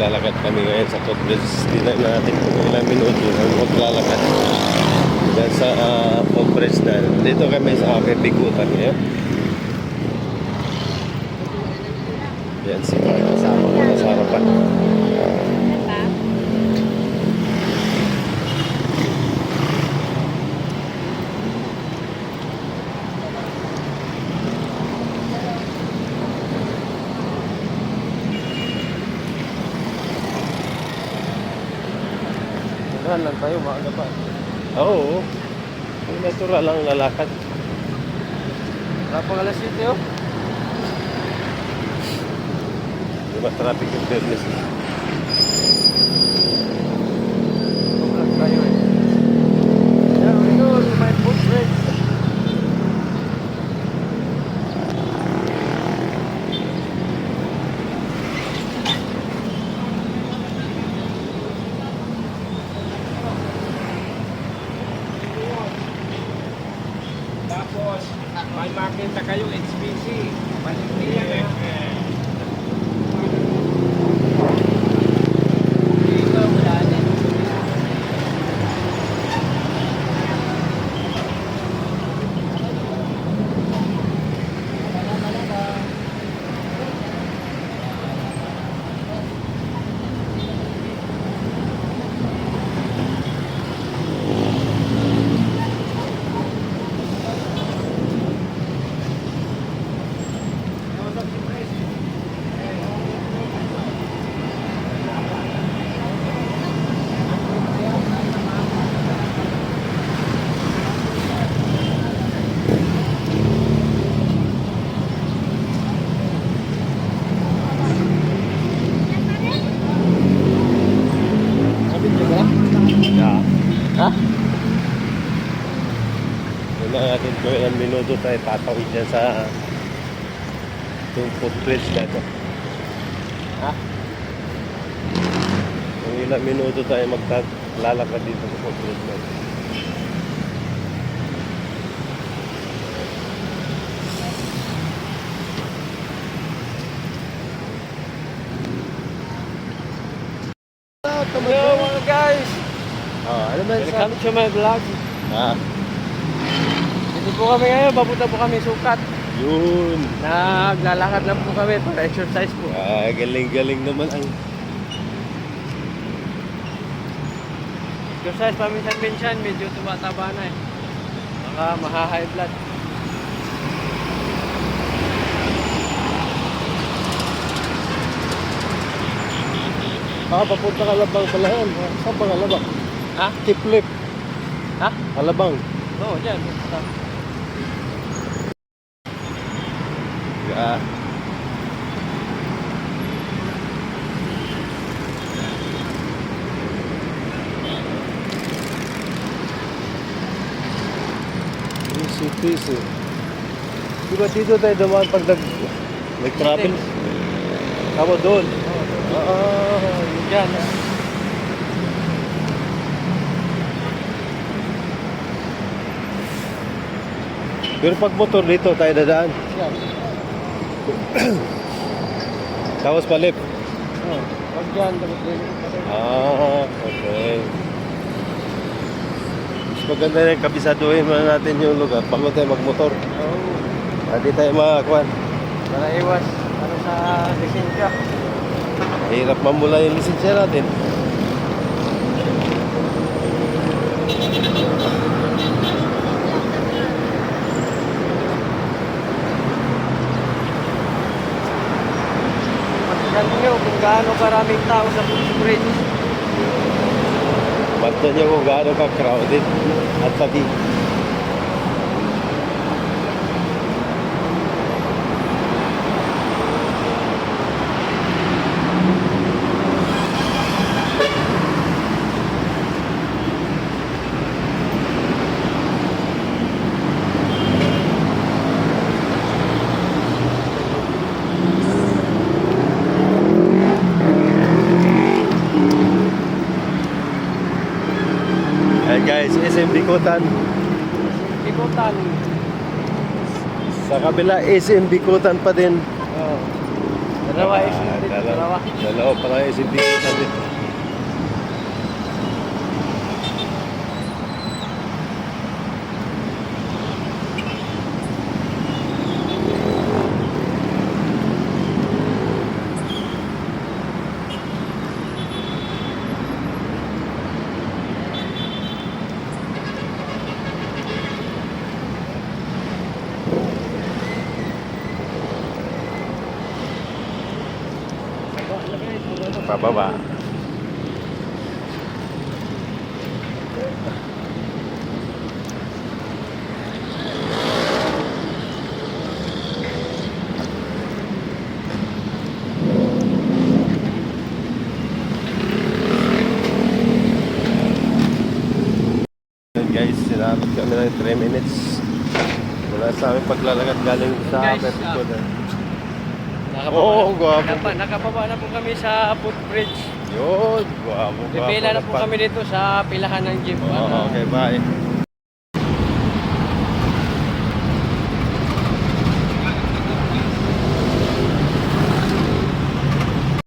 Maglalakad kami ngayon sa Congress. Tingnan natin kung ilang minuto ang maglalakad. Diyan sa uh, Congress na. Dito kami sa aking bigutan ngayon. Yan si Mark kasama ko na sa harapan. Saan lang tayo, maaga pa. Oo. Ang natural lang lalakad. Wala pang alas 7 oh. Di ba traffic yung fairness? Tulog tayo eh. There we go, to my footprint. Tapos, may makita kayo HPC. Panindihan eh. Dito, wala din. Sabi niyo ba? Yeah. Ha? Wala natin ko ilang minuto tayo tatawid dyan sa itong footbridge na ito. Ha? Kung ilang minuto tayo maglalakad dito sa footbridge na ito. Hello guys! Ah, ano man sa... Welcome to my vlog. Ah, Dito po kami ngayon, papunta po kami sukat. yun. Naglalakad lang po kami para exercise po. Ah, galing-galing naman ang... Exercise paminsan-minsan, medyo tumataba na eh. Baka maha-high blood. Ah, papunta ka labang pala yan. Saan pa kalabang? Ha? Kiplip. Ha? Kalabang. Oo, dyan. Basta. Ah, easy peasy. Di ba dito tayo dumaan pag nag, nag-travel? Tama doon. Oo, yun dyan. Pero pag motor dito tayo dadaan. Yan. Tapos palip. Oo. Pag dyan, tapos din. Ah, okay. Mas maganda rin kabisaduhin muna natin yung lugar bago tayo magmotor. Oo. Hindi tayo makakuan. Para iwas. Para sa lisensya. Mahirap mamula yung lisensya natin. Karaming tao sa Bridge. Basta niya kung gaano ka crowded at pati. Ayan guys, SM Bikutan. Ikutan. Sa kabila, SM Bikutan pa din. Oo. Dalawa Ah, isip dito, dalawa. dalawa. Dalawa pa lang isip Pababa. Guys, sinabot kami ng 3 minutes. Wala sa amin paglalakad galing sa Guys, Pepsi ah, Nakababa, Oo, gwapo. Nakapa- nakababa na po kami sa footbridge. Yun, guwapo, guwapo. Pipila na po kami dito sa pilahan ng jeep. Oo, Para- okay, bye.